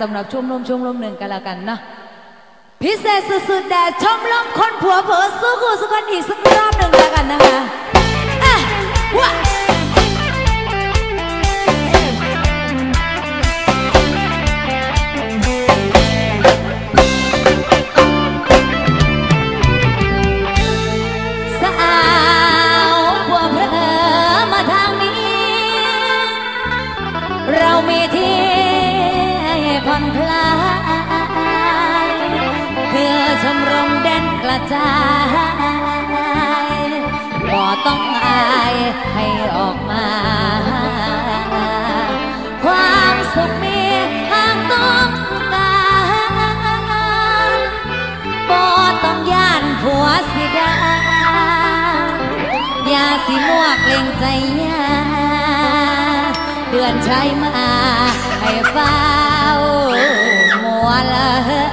สำหรับช่วงร่มช่วงร่มหนึ่งกันละกันนะ พิเศษสุดๆแด่ชมร่มคนผัวเผอสู้กูสู้กันอีกสักรอบหนึ่งละกันนะคะอะว้า ใจบ่ต้องอายให้ออกมา ความสุขมีหากต้องการบ่ต้องย่านผัวสิดาอย่าสิมัวเล่งใจยาเดือนใช้มาให้เฝ้ามัวละ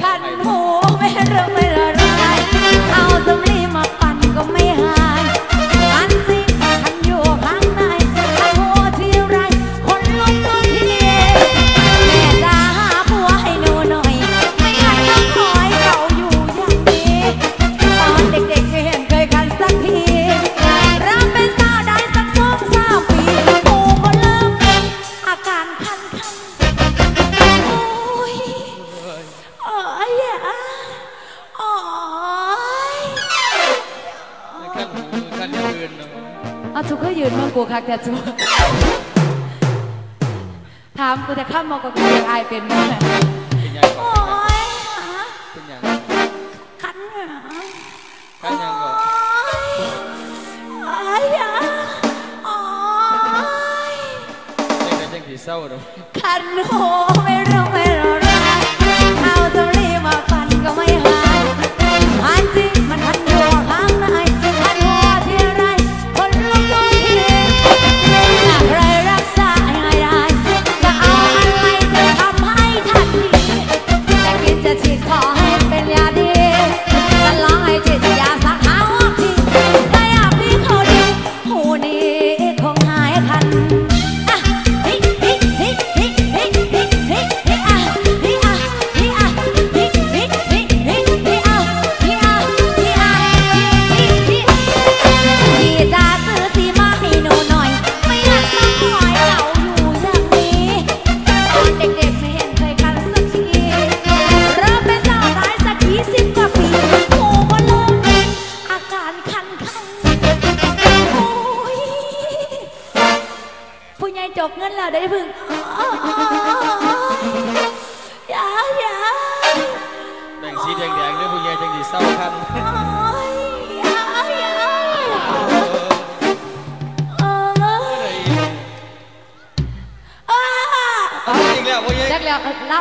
คันหูไม่รู้ไม่รู้ that's why ถามกูจะข้ามมากกูยังอายเป็นไหมเป็นยังก่โอ้อนยเป็นยังขันหาเป็นยังก่อนโอ้ยอ้ายโอ้ย เป็นยังจังสีเศร้าหรอ ขันโห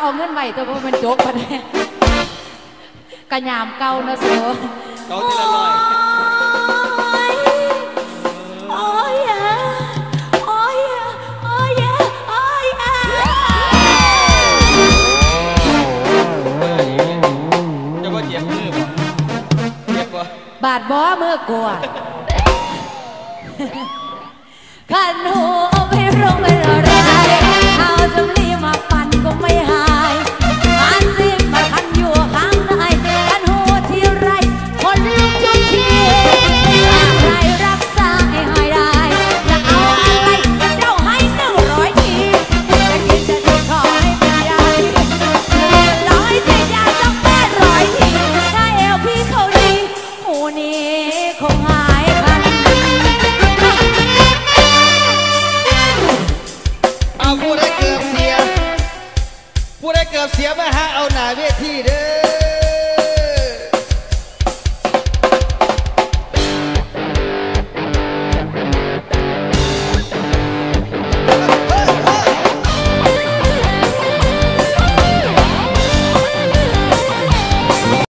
เอาเงินไว้ตัวเพราะมันโจกไปเลยกระยามเก่านะโซเก่าที่ละลอยบาดบอเมื่อกลัว